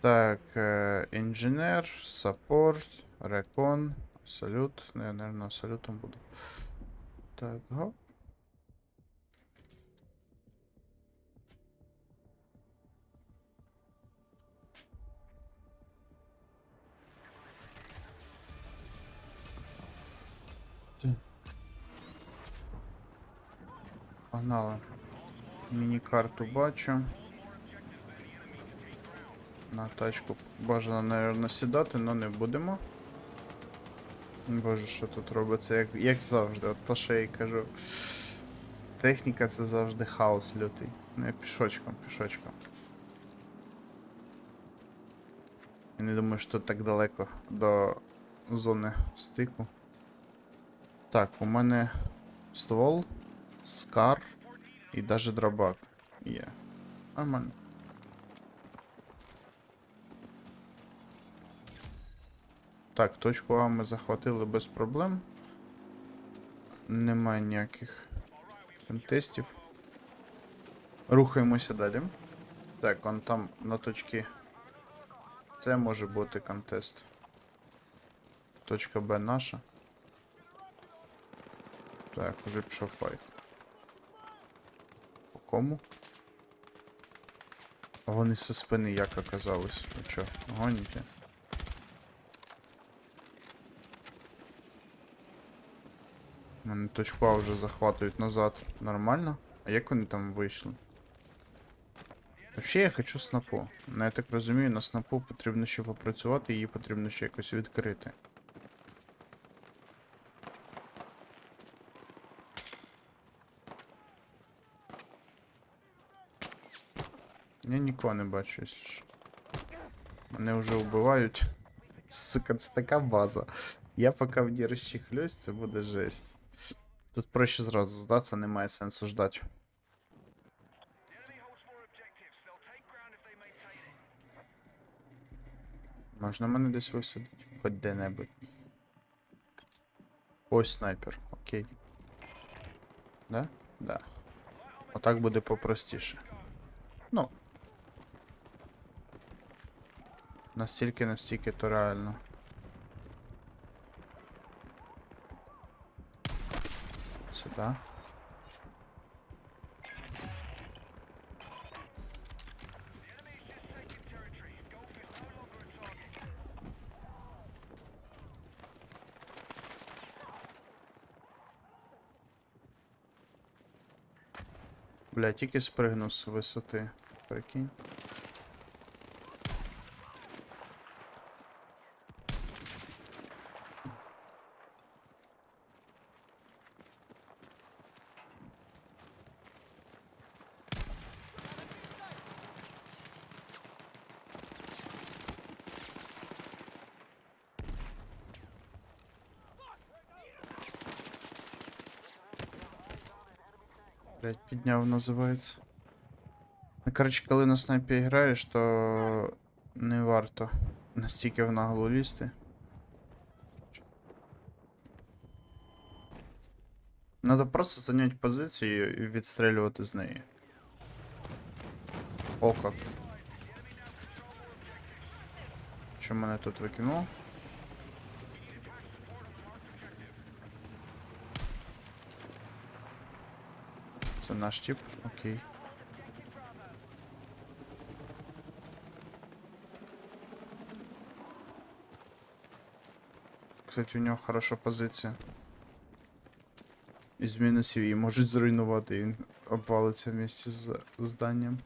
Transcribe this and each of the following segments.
Так, е, інженер, саппорт, рекон, салют. Ну, я, наверное, салютом буду. Так, гоп. Погнали. Міні-карту бачу. На тачку бажано, наверное, сідати, але не будемо. Боже, що тут робиться, як, як завжди, от то що я й кажу. Техніка це завжди хаос лютий. Ну я пішочком, пішочком. Я не думаю, що так далеко до зони стику. Так, у мене ствол, скар і даже дробак є. Нормально. Так, точку А ми захватили без проблем. Немає ніяких контестів. Рухаємося далі. Так, он там на точці. Це може бути контест. Точка Б наша. Так, уже пішов файт. По кому? Вони зі спини як оказались? Ви чо, гоніте? Мене точку А вже захватують назад. Нормально? А як вони там вийшли? Взагалі я хочу снапу. Ну я так розумію, на снапу потрібно ще попрацювати, її потрібно ще якось відкрити. Я нікого не бачу, якщо що. Мене вже вбивають. Сука, це така база. Я поки в ній розчихлюсь, це буде жесть. Тут проще зразу здатися, немає сенсу ждати. Можна мене десь висадити? Хоч де-небудь. Ось снайпер, окей. Да? Да. Отак буде попростіше. Ну. Настільки, настільки то реально. Сюда. Бля, тільки спригнув з висоти. Прикинь. Блять, підняв називається. Ну, коротше, коли на снайпі граєш, то не варто настільки в наглу лізти. Надо просто зайняти позицію і відстрілювати з неї. О, как. Що мене тут викинуло? Це наш тип, окей. Кстати, у нього хороша позиція. Із мінусів її можуть зруйнувати, він обвалиться вместе з зданням.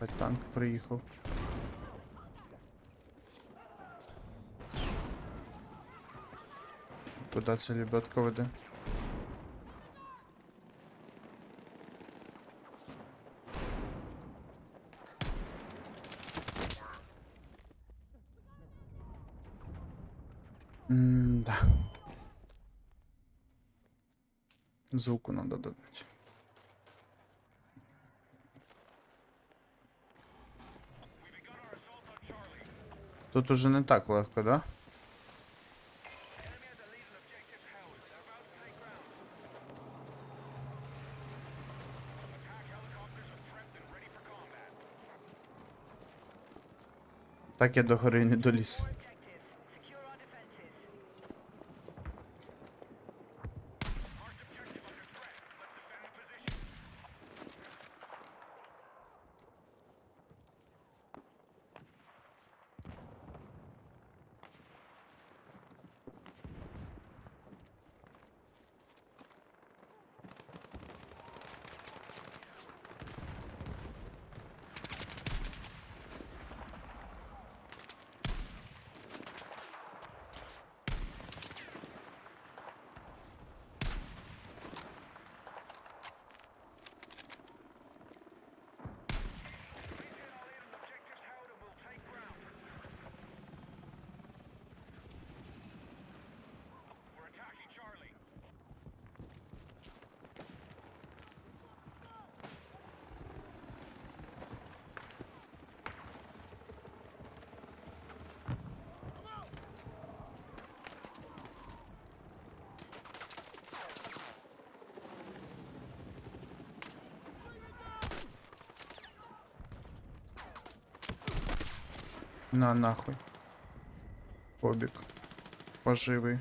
Єбать, танк приїхав. Куда це лебедка веде? да, Звуку надо додать. Тут уже не так легко, да? Так я до гори не доліз. На нахуй. Побік. Поживый.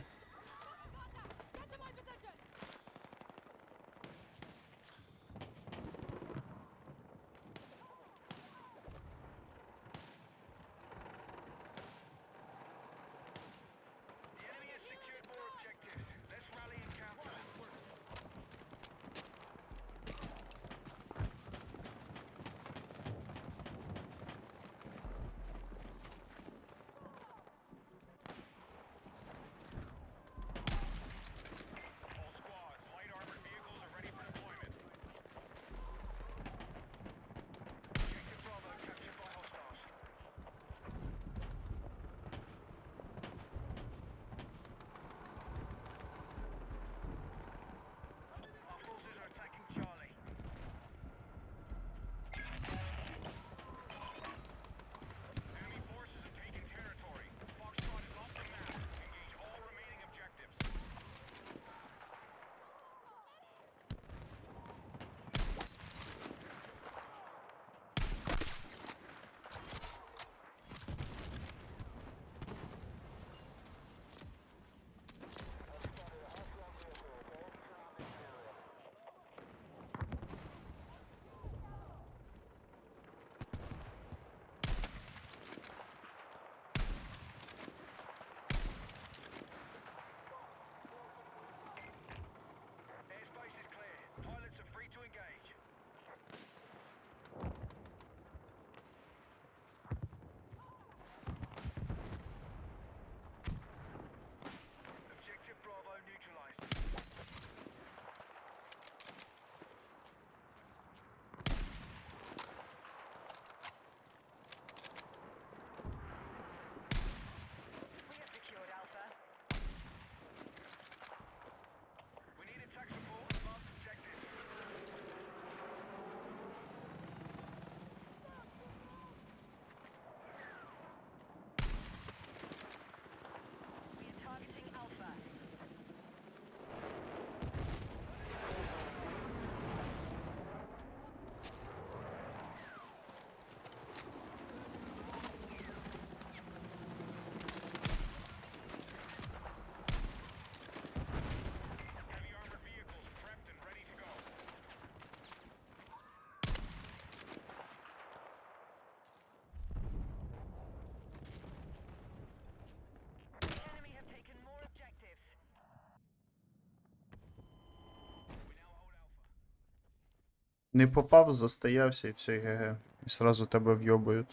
Не попав, застоявся і все, геге, І сразу тебе вйобують.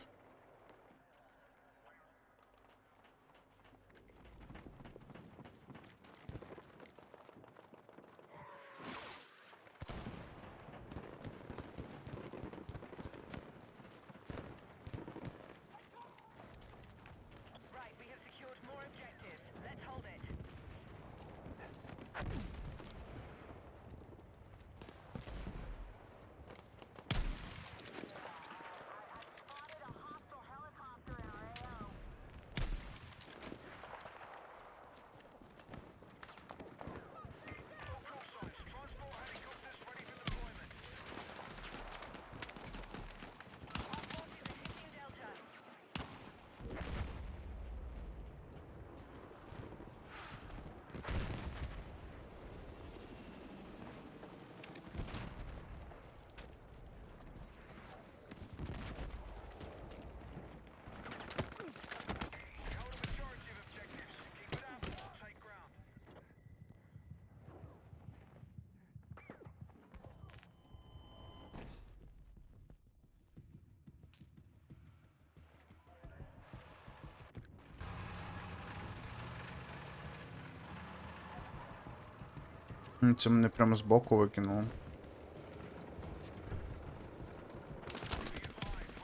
Це мене прямо збоку викинуло.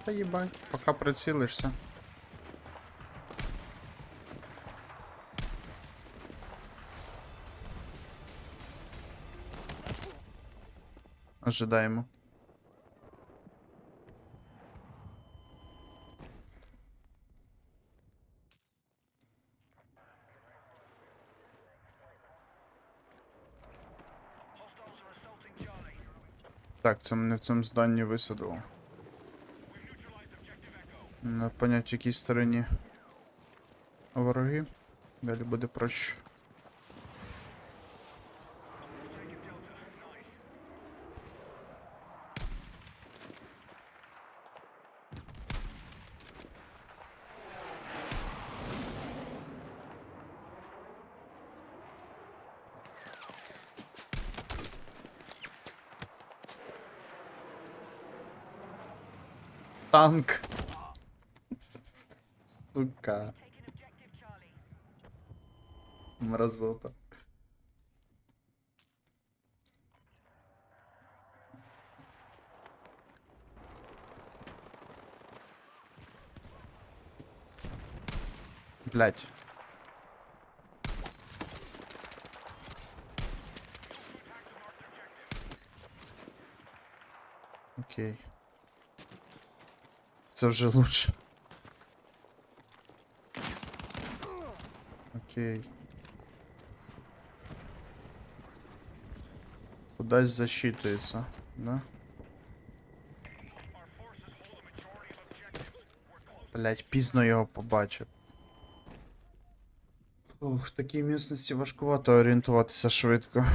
Та їбать, поки прицілишся. Ожидаємо. Це мене в цьому зданні висадило. На понять, якій стороні вороги. Далі буде проще. Танк! Сука, мразота. Блять. Окей. Це вже лучше. Окей. Кудись засчитується, да? Блять, пізно його побачив. Ух, в такій місцевості важкувато орієнтуватися швидко.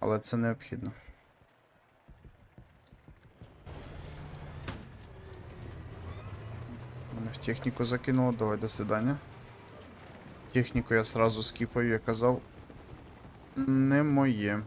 Але це необхідно. Мене в техніку закинуло, давай до свидання. Техніку я сразу скіпаю, я казав. Не моє.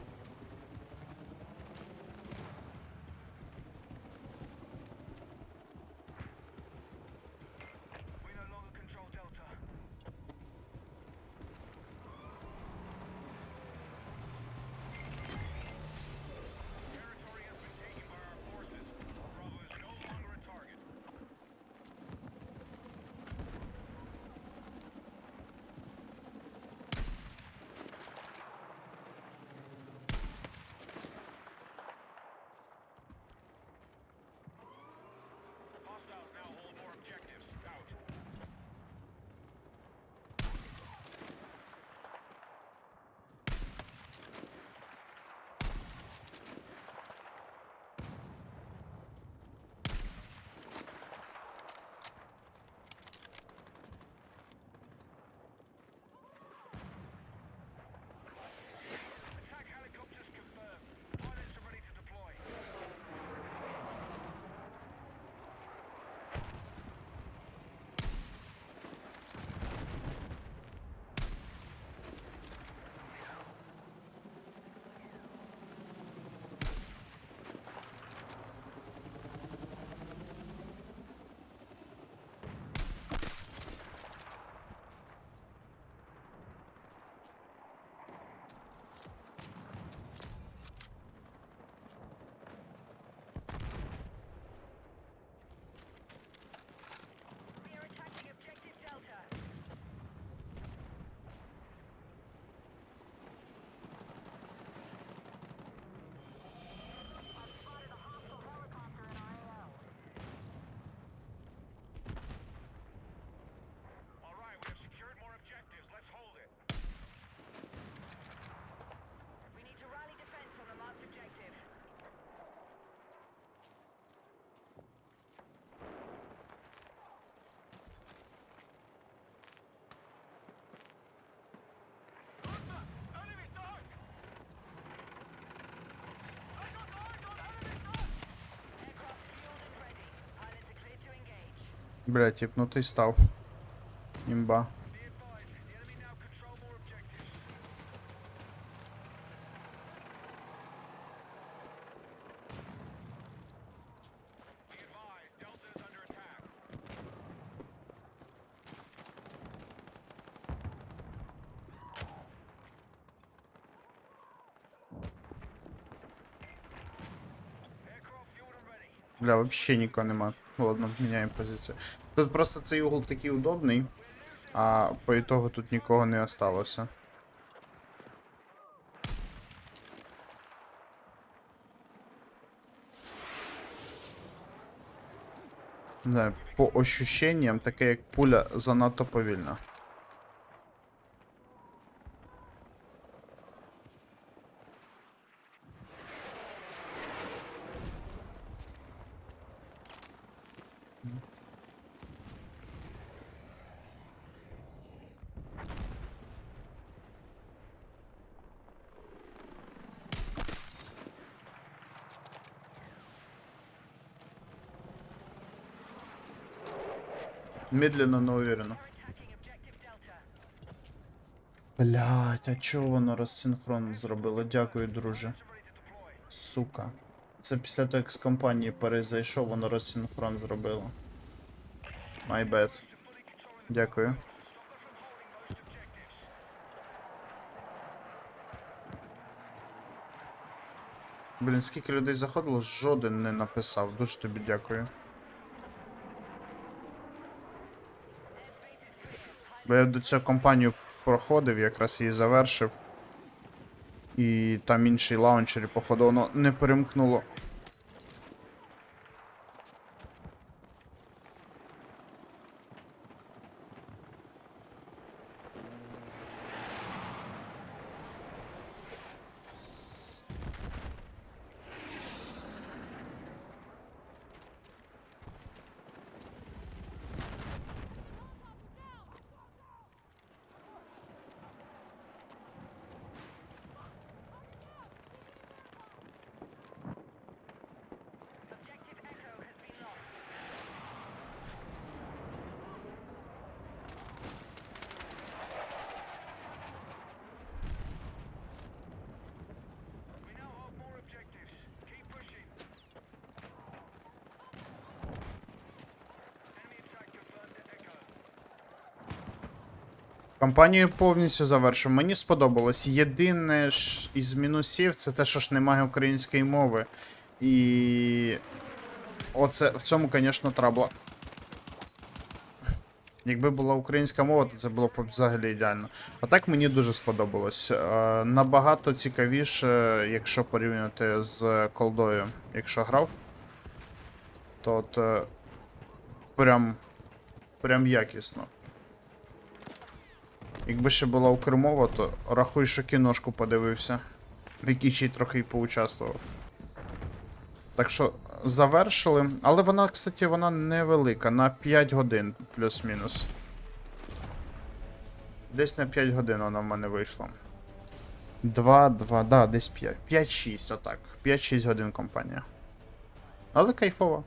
Бля, тіпнутий стал, имба. Бля, вообще не нема. Ладно, міняємо позицію. Тут просто цей угол такий удобний, а по ітогу тут нікого не осталося. Не по ощущенням, таке як пуля занадто повільна. Медленно, но уверенно. Блять, а чого воно розсинхрон зробило? Дякую, друже. Сука. Це після того, як з компанії перезайшов, воно розсинхрон зробило. My bad. Дякую. Блін, скільки людей заходило, жоден не написав. Дуже тобі дякую. Бо я до цього компанію проходив, якраз її завершив. І там інший лаунчер, і походу воно не перемкнуло. Кампанію повністю завершив. Мені сподобалось. Єдине ж із мінусів це те, що ж немає української мови. І. Оце в цьому, звісно, трабла. Якби була українська мова, то це було б взагалі ідеально. А так мені дуже сподобалось. Е, набагато цікавіше, якщо порівняти з колдою. Якщо грав, то от, е, прям, прям якісно. Якби ще була укрмова, то рахуй, що кіношку подивився, в якій ще й трохи й поучаствував. Так що завершили. Але вона, кстати, вона невелика, на 5 годин плюс-мінус. Десь на 5 годин вона в мене вийшла. 2, 2, да, десь 5. 5-6, отак. 5-6 годин компанія. Але кайфово.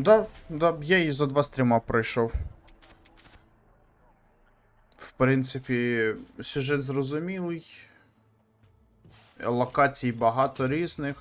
Да, да, я її за два стріма пройшов. В принципі, сюжет зрозумілий. Локацій багато різних.